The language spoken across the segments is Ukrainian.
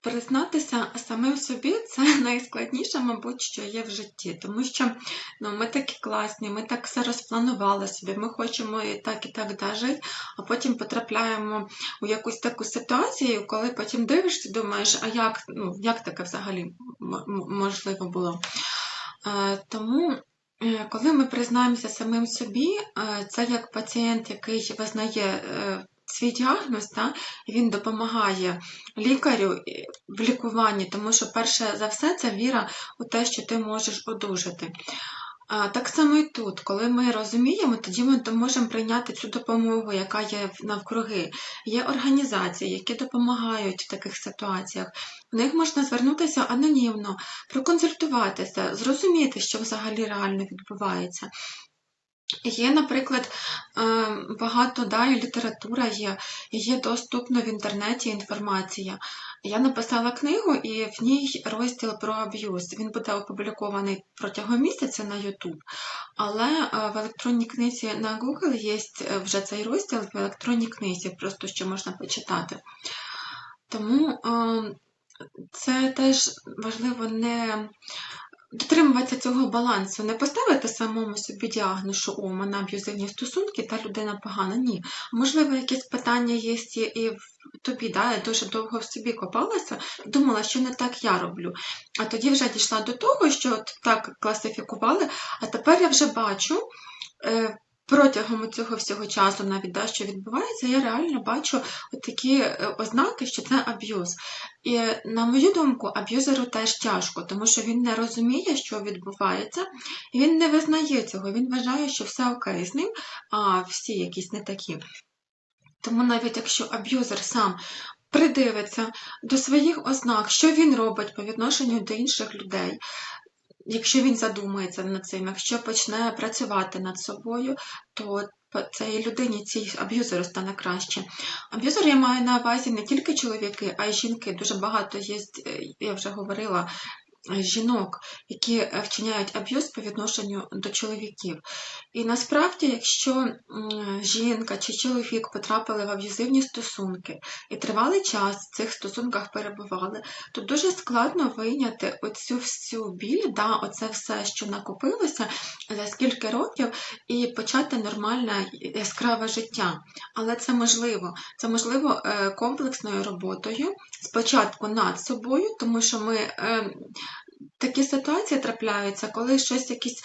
Признатися самим собі це найскладніше, мабуть, що є в житті, тому що ну, ми такі класні, ми так все розпланували собі, ми хочемо і так, і так да, жити, а потім потрапляємо у якусь таку ситуацію, коли потім дивишся, думаєш, а як, ну, як таке взагалі можливо було. Е, Тому, е, коли ми признаємося самим собі, е, це як пацієнт, який визнає е, свій діагноз, та, він допомагає лікарю е, в лікуванні, тому що перше за все це віра у те, що ти можеш одужати. Так само і тут, коли ми розуміємо, тоді ми можемо прийняти цю допомогу, яка є навкруги. Є організації, які допомагають в таких ситуаціях. В них можна звернутися анонімно, проконсультуватися, зрозуміти, що взагалі реально відбувається. Є, наприклад, е, багато да, і література є, є доступна в інтернеті інформація. Я написала книгу, і в ній розділ про аб'юз. Він буде опублікований протягом місяця на YouTube. Але е, в електронній книзі на Google є е, вже цей розділ в електронній книзі, просто що можна почитати. Тому це теж важливо не дотримуватися цього балансу, не поставити самому собі діагноз, що у мене аб'юзивні стосунки, та людина погана. Ні. Можливо, якісь питання є і в тобі, да, я дуже довго в собі копалася, думала, що не так я роблю. А тоді вже дійшла до того, що от так класифікували, а тепер я вже бачу. Протягом цього всього часу, навіть да, що відбувається, я реально бачу от такі е, ознаки, що це аб'юз. І, на мою думку, аб'юзеру теж тяжко, тому що він не розуміє, що відбувається, і він не визнає цього. Він вважає, що все окей з ним, а всі якісь не такі. Тому навіть якщо аб'юзер сам придивиться до своїх ознак, що він робить по відношенню до інших людей, якщо він задумається над цим, якщо почне працювати над собою, то цій людині, цій аб'юзеру стане краще. Аб'юзер я маю на увазі не тільки чоловіки, а й жінки. Дуже багато є, е, я вже говорила, жінок, які е, вчиняють аб'юз по відношенню до чоловіків. І насправді, якщо жінка чи чоловік потрапили в аб'юзивні стосунки і тривалий час в цих стосунках перебували, то дуже складно вийняти оцю всю біль, да, оце все, що накопилося за скільки років, і почати нормальне яскраве життя. Але це можливо. Це можливо е, комплексною роботою, спочатку над собою, тому що ми. Такі ситуації трапляються, коли щось якісь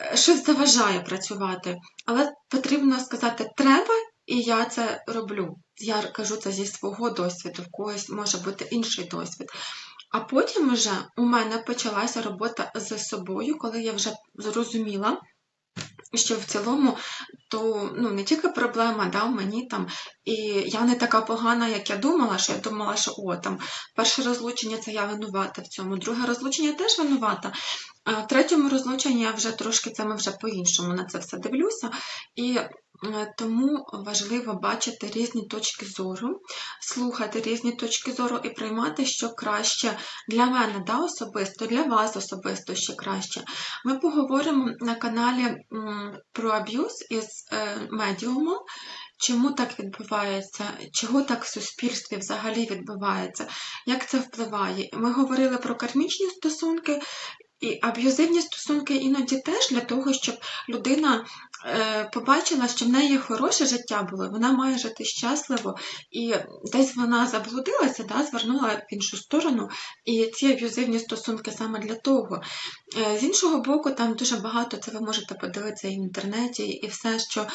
е, щось заважає працювати. Але потрібно сказати треба, і я це роблю. Я кажу це зі свого досвіду, в когось може бути інший досвід. А потім вже у мене почалася робота з собою, коли я вже зрозуміла, що в цілому то ну, не тільки проблема да, мені там, і я не така погана, як я думала, що я думала, що о, там перше розлучення це я винувата в цьому, друге розлучення теж винувата. А в третьому розлученні я вже трошки це ми вже по-іншому на це все дивлюся. І тому важливо бачити різні точки зору, слухати різні точки зору і приймати, що краще для мене да, особисто, для вас особисто ще краще. Ми поговоримо на каналі про аб'юз із е, медіумом. Чому так відбувається, чого так в суспільстві взагалі відбувається, як це впливає? Ми говорили про кармічні стосунки, і аб'юзивні стосунки іноді теж для того, щоб людина е, побачила, що в неї хороше життя було, вона має жити щасливо, і десь вона заблудилася, да, звернула в іншу сторону, і ці аб'юзивні стосунки саме для того. Е, з іншого боку, там дуже багато це ви можете подивитися і в інтернеті, і все, що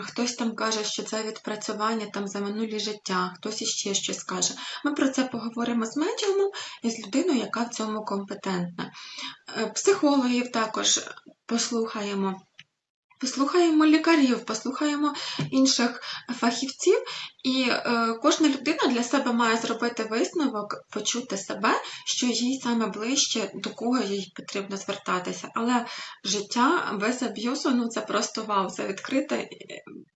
хтось там каже, що це відпрацювання там за минулі життя, хтось іще щось каже. Ми про це поговоримо з медіумом і з людиною, яка в цьому компетентна. Е, психологів також послухаємо. Послухаємо лікарів, послухаємо інших фахівців, і е, кожна людина для себе має зробити висновок, почути себе, що їй саме ближче, до кого їй потрібно звертатися. Але життя без аб'юзу ну це просто вау, це відкрити,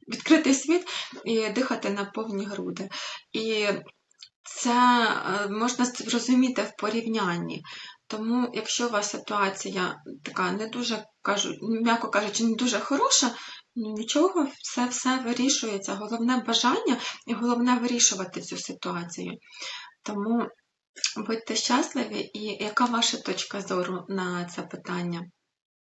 відкритий світ і дихати на повні груди. І це е, можна зрозуміти в порівнянні. Тому, якщо у вас ситуація така не дуже, кажу, м'яко кажучи, не дуже хороша, ну нічого, все все вирішується. Головне бажання і головне вирішувати цю ситуацію. Тому Будьте щасливі, і яка ваша точка зору на це питання?